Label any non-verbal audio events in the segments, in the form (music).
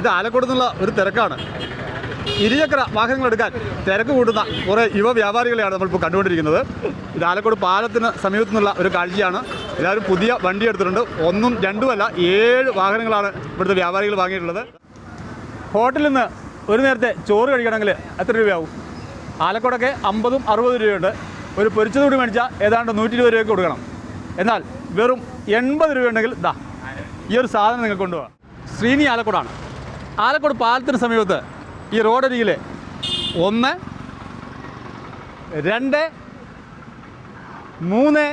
ഇത് ആലക്കോട് നിന്നുള്ള ഒരു തിരക്കാണ്. ഇരുചക്ര വാഹനങ്ങൾ എടുക്കാൻ തിരക്ക് കൂട്ടുന്ന കുറേ യുവ വ്യാപാരികളെയാണ് നമ്മളിപ്പോൾ കണ്ടുകൊണ്ടിരിക്കുന്നത്. ഇത് ആലക്കോട് പാലത്തിന് സമീപത്തു നിന്നുള്ള ഒരു കാഴ്ചയാണ്. എല്ലാവരും പുതിയ വണ്ടി എടുത്തിട്ടുണ്ട്. ഒന്നും രണ്ടുമല്ല ഏഴ് വാഹനങ്ങളാണ് ഇവിടുത്തെ വ്യാപാരികൾ വാങ്ങിയിട്ടുള്ളത്. ഹോട്ടലിൽ നിന്ന് ഒരു നേരത്തെ ചോറ് കഴിക്കണമെങ്കിൽ എത്ര രൂപയാവും? ആലക്കോടൊക്കെ അമ്പതും അറുപത് രൂപയുണ്ട്. ഒരു പൊരിച്ചത് കൂടി മേടിച്ചാൽ ഏതാണ്ട് നൂറ്റി ഇരുപത് രൂപയ്ക്ക് കൊടുക്കണം. എന്നാൽ വെറും എൺപത് രൂപയുണ്ടെങ്കിൽ ദാ ഈ ഒരു സാധനം നിങ്ങൾ കൊണ്ടുപോകാം. ശ്രീനി ആലക്കോടാണ്. ആലക്കോട് പാലത്തിന് സമീപത്ത് ഈ റോഡരികിൽ ഒന്ന് രണ്ട് മൂന്ന്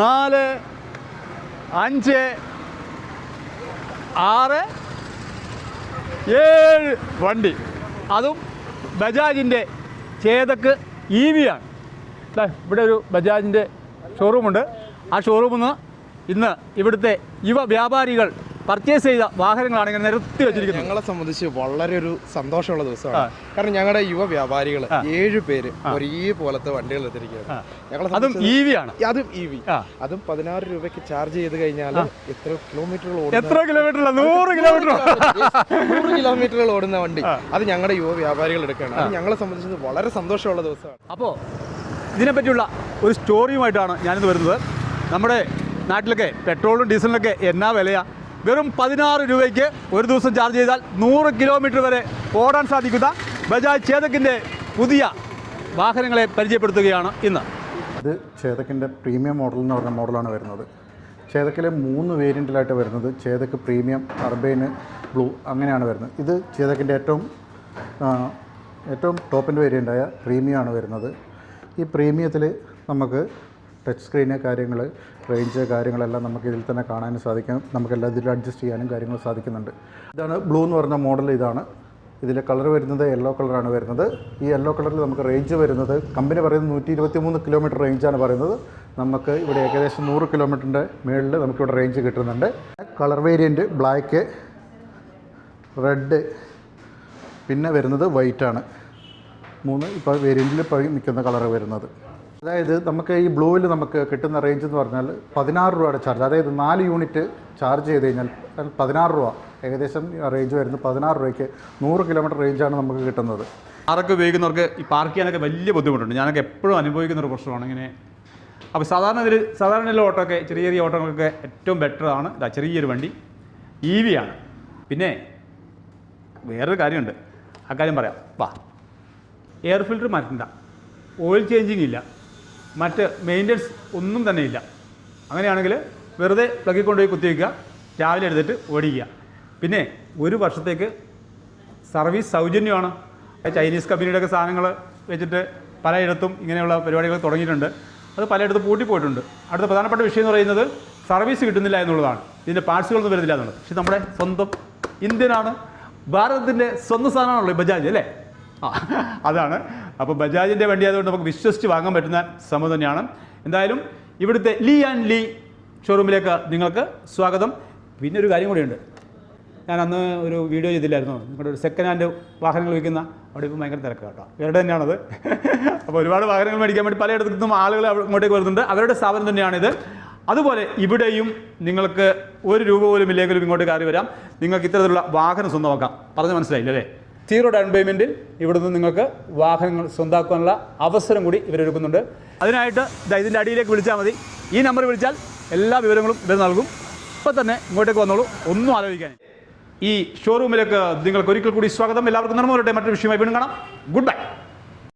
നാല് അഞ്ച് ആറ് ഏഴ് വണ്ടി. അതും ബജാജിന്റെ ചേതക്ക് ഇ വി ആണ് ഇവിടെ ഒരു ബജാജിന്റെ ഷോറൂമുണ്ട്. ആ ഷോറൂമിൽ നിന്ന് ഇന്ന് ഇവിടുത്തെ യുവ വ്യാപാരികൾ പർച്ചേസ് ചെയ്ത വാഹനങ്ങളാണ് ഇങ്ങനെ നിരത്തി വെച്ചിരിക്കുന്നത്. ഞങ്ങളെ സംബന്ധിച്ച് വളരെ ഒരു സന്തോഷമുള്ള ദിവസമാണ്. കാരണം ഞങ്ങളുടെ യുവ വ്യാപാരികൾ ഏഴ് പേര് ഒരേപോലത്തെ വണ്ടികൾ എടുത്തിരിക്കുകയാണ് ഞങ്ങളെ അതും ഇ വി ആണ്. അതും ഇ വി അതും പതിനാറ് രൂപയ്ക്ക് ചാർജ് ചെയ്ത് കഴിഞ്ഞാൽ എത്ര കിലോമീറ്ററുകൾ എത്ര കിലോമീറ്റർ നൂറ് കിലോമീറ്റർ നൂറ് കിലോമീറ്ററുകൾ ഓടുന്ന വണ്ടി. അത് ഞങ്ങളുടെ യുവ വ്യാപാരികൾ എടുക്കുകയാണ്. അത് ഞങ്ങളെ സംബന്ധിച്ച് വളരെ സന്തോഷമുള്ള ദിവസമാണ്. അപ്പോൾ ഇതിനെപ്പറ്റിയുള്ള ഒരു സ്റ്റോറിയുമായിട്ടാണ് ഞാനിത് വരുന്നത്. നമ്മുടെ നാട്ടിലൊക്കെ പെട്രോളും ഡീസലിനൊക്കെ എന്നാ വിലയാ? വെറും പതിനാറ് രൂപയ്ക്ക് ഒരു ദിവസം ചാർജ് ചെയ്താൽ നൂറ് കിലോമീറ്റർ വരെ ഓടാൻ സാധിക്കുന്ന ബജാജ് ചേതക്കിന്റെ പുതിയ വാഹനങ്ങളെ പരിചയപ്പെടുത്തുകയാണ് ഇന്ന്. ഇത് ചേതക്കിന്റെ പ്രീമിയം മോഡൽ എന്ന് പറഞ്ഞ മോഡലാണ് വരുന്നത്. ചേതക്കിലെ മൂന്ന് വേരിയന്റിലായിട്ട് വരുന്നത് ചേതക്ക് പ്രീമിയം അർബൈന് ബ്ലൂ അങ്ങനെയാണ് വരുന്നത്. ഇത് ചേതക്കിന്റെ ഏറ്റവും ഏറ്റവും ടോപ്പിന്റെ വേരിയന്റായ പ്രീമിയമാണ് വരുന്നത്. ഈ പ്രീമിയത്തിൽ നമുക്ക് ടച്ച് സ്ക്രീന് കാര്യങ്ങൾ റേഞ്ച് കാര്യങ്ങളെല്ലാം നമുക്ക് ഇതിൽ തന്നെ കാണാനും സാധിക്കും. നമുക്കെല്ലാം ഇതിൽ അഡ്ജസ്റ്റ് ചെയ്യാനും കാര്യങ്ങൾ സാധിക്കുന്നുണ്ട്. ഇതാണ് ബ്ലൂ എന്ന് പറഞ്ഞ മോഡൽ ഇതാണ്. ഇതിൽ കളർ വരുന്നത് യെല്ലോ കളറാണ് വരുന്നത്. ഈ യെല്ലോ കളറിൽ നമുക്ക് റേഞ്ച് വരുന്നത് കമ്പനി പറയുന്നത് നൂറ്റി ഇരുപത്തി മൂന്ന് കിലോമീറ്റർ റേഞ്ചാണ് പറയുന്നത്. നമുക്ക് ഇവിടെ ഏകദേശം നൂറ് കിലോമീറ്ററിന്റെ മുകളിൽ നമുക്കിവിടെ റേഞ്ച് കിട്ടുന്നുണ്ട്. കളർ വേരിയന്റ് ബ്ലാക്ക് റെഡ് പിന്നെ വരുന്നത് വൈറ്റാണ് മൂന്ന് ഇപ്പോൾ വേരിയന്റിൽ നിൽക്കുന്ന കളർ വരുന്നത്. അതായത് നമുക്ക് ഈ ബ്ലൂവിൽ നമുക്ക് കിട്ടുന്ന റേഞ്ച് എന്ന് പറഞ്ഞാൽ പതിനാറ് രൂപയുടെ ചാർജ് അതായത് നാല് യൂണിറ്റ് ചാർജ് ചെയ്ത് കഴിഞ്ഞാൽ പതിനാറ് രൂപ. ഏകദേശം റേഞ്ച് വരുന്നത് പതിനാറ് രൂപയ്ക്ക് നൂറ് കിലോമീറ്റർ റേഞ്ചാണ് നമുക്ക് കിട്ടുന്നത്. കാറൊക്കെ ഉപയോഗിക്കുന്നവർക്ക് ഈ പാർക്ക് ചെയ്യാനൊക്കെ വലിയ ബുദ്ധിമുട്ടുണ്ട്. ഞാനൊക്കെ എപ്പോഴും അനുഭവിക്കുന്ന ഒരു പ്രശ്നമാണ് ഇങ്ങനെ. അപ്പോൾ സാധാരണ ഇതിൽ സാധാരണ ഉള്ള ഓട്ടോക്കെ ചെറിയ ചെറിയ ഓട്ടോകൾക്ക് ഏറ്റവും ബെറ്റർ ആണ്. ഇതാ ചെറിയൊരു വണ്ടി. ഇ വി ആണ്. പിന്നെ വേറൊരു കാര്യമുണ്ട്. ആ കാര്യം പറയാം. വാ. എയർ ഫിൽറ്റർ മാറ്റണ്ട. ഓയിൽ ചേഞ്ചിങ് ഇല്ല. മറ്റ് മെയിന്റനൻസ് ഒന്നും തന്നെ ഇല്ല. അങ്ങനെയാണെങ്കിൽ വെറുതെ പ്ലഗിൽ കൊണ്ടുപോയി കുത്തിവെക്കുക രാവിലെ എടുത്തിട്ട് ഓടിക്കുക. പിന്നെ ഒരു വർഷത്തേക്ക് സർവീസ് സൗജന്യമാണ്. ചൈനീസ് കമ്പനിയുടെ ഒക്കെ സാധനങ്ങൾ വെച്ചിട്ട് പലയിടത്തും ഇങ്ങനെയുള്ള പരിപാടികൾ തുടങ്ങിയിട്ടുണ്ട്. അത് പലയിടത്തും പൂട്ടിപ്പോയിട്ടുണ്ട്. അടുത്ത പ്രധാനപ്പെട്ട വിഷയം എന്ന് പറയുന്നത് സർവീസ് കിട്ടുന്നില്ല എന്നുള്ളതാണ്. ഇതിന്റെ പാർട്സുകളൊന്നും വരുന്നില്ല എന്നുള്ളത്. പക്ഷേ നമ്മുടെ സ്വന്തം ഇന്ത്യനാണ് ഭാരതത്തിന്റെ സ്വന്തം സാധനമാണല്ലോ ബജാജ് അല്ലേ? അതാണ്. അപ്പോൾ ബജാജിന്റെ വണ്ടി ആയതുകൊണ്ട് നമുക്ക് വിശ്വസിച്ച് വാങ്ങാൻ പറ്റുന്ന സംഭവം തന്നെയാണ്. എന്തായാലും ഇവിടുത്തെ ലീ ആൻഡ് ലീ ഷോറൂമിലേക്ക് നിങ്ങൾക്ക് സ്വാഗതം. പിന്നെ ഒരു കാര്യം കൂടിയുണ്ട്. ഞാൻ അന്ന് ഒരു വീഡിയോ ചെയ്തില്ലായിരുന്നു. നിങ്ങളുടെ ഒരു സെക്കൻഡ് ഹാൻഡ് വാഹനങ്ങൾ വിൽക്കുന്ന അവിടെ ഇപ്പോൾ ഭയങ്കര തിരക്ക് കേട്ടോ. ഇവരുടെ തന്നെയാണത്. (laughs) അപ്പോൾ ഒരുപാട് വാഹനങ്ങൾ മേടിക്കാൻ വേണ്ടി പലയിടത്തു നിന്നും ആളുകൾ ഇങ്ങോട്ടേക്ക് വരുന്നുണ്ട്. അവരുടെ സ്ഥാപനം തന്നെയാണിത് അതുപോലെ ഇവിടെയും നിങ്ങൾക്ക് ഒരു രൂപ പോലും ഇല്ലെങ്കിലും ഇങ്ങോട്ട് കയറി വരാം. നിങ്ങൾക്ക് ഇത്തരത്തിലുള്ള വാഹനം സ്വന്തമാക്കാം. പറഞ്ഞ് മനസ്സിലായില്ലേ? സീറോ ഡൗൺ പേയ്മെന്റിൽ ഇവിടെ നിന്ന് നിങ്ങൾക്ക് വാഹനങ്ങൾ സ്വന്താക്കാനുള്ള അവസരം കൂടി ഇവരൊരുക്കുന്നുണ്ട് അതിനായിട്ട് ഇതിന്റെ അടിയിലേക്ക് വിളിച്ചാൽ മതി. ഈ നമ്പർ വിളിച്ചാൽ എല്ലാ വിവരങ്ങളും ഇവർ നൽകും. ഇപ്പം തന്നെ ഇങ്ങോട്ടേക്ക് വന്നോളൂ. ഒന്നും ആലോചിക്കാൻ ഈ ഷോറൂമിലേക്ക് നിങ്ങൾക്ക് ഒരിക്കൽ കൂടി സ്വാഗതം. എല്ലാവർക്കും നന്മ വരട്ടെ. മറ്റൊരു വിഷയമായി വീണ്ടും കാണാം. Good bye